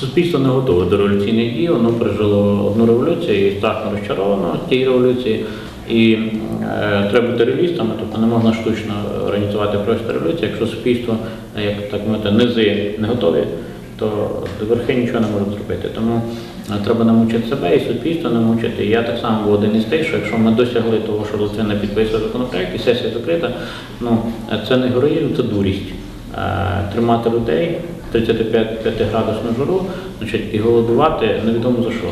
Суспільство не готове до революційних дій, воно пережило одну революцію і страшно розчаровано тієї революції. І е, треба бути реалістами, тобто не можна штучно організувати просто революцію. Якщо суспільство, е, як так мовити, низи не готові, то верхи нічого не можуть зробити. Тому е, треба намучити себе і суспільство намучити. І я так само був один із тих, що якщо ми досягли того, що Литвина підписує законопроект і сесія закрита, ну е, це не героїзм, це дурість. Е, Тримати людей 35-градусну жару, значить, і голодувати невідомо за що.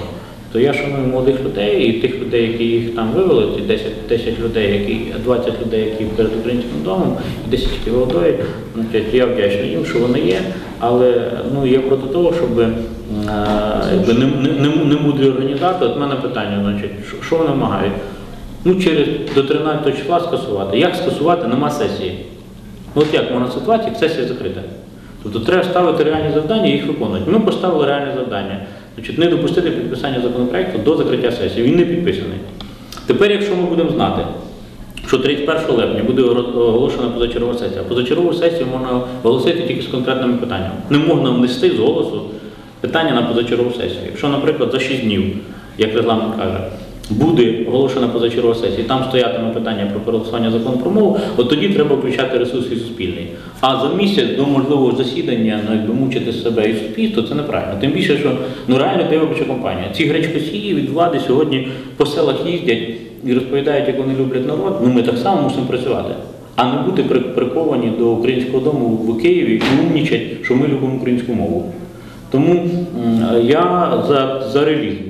То я шаную молодих людей і тих людей, які їх там вивели, ці 10, 10 людей, які 20 людей, які перед українським домом, і 10 які голодують, я вдячний їм, що вони є, але ну я проти того, щоб е, якби не, не, не, мудрі організатори. От мене питання, значить, що вони вимагають? Ну, через до 13 числа скасувати. Як скасувати? Нема сесії. Ну, От як можна ситуація, як сесія закрита. Тобто треба ставити реальні завдання і їх виконувати. Ми поставили реальне завдання. Значить, не допустити підписання законопроекту до закриття сесії. Він не підписаний. Тепер, якщо ми будемо знати, що 31 липня буде оголошена позачергова сесія, а позачергову сесію можна оголосити тільки з конкретними питаннями. Не можна внести з голосу питання на позачергову сесію. Якщо, наприклад, за 6 днів, як регламент каже, буде оголошена позачергова сесія, там стоятиме питання про переголосування закону про мову, от тоді треба включати ресурси суспільний. А за місяць до можливого засідання ну, якби мучити себе і суспільство, це неправильно. Тим більше, що ну реально де виборча компанія. Ці гречкосії від влади сьогодні по селах їздять і розповідають, як вони люблять народ. Ну ми так само мусимо працювати. А не бути при- приковані до українського дому в Києві і умнічать, що ми любимо українську мову. Тому я за, за реалізм.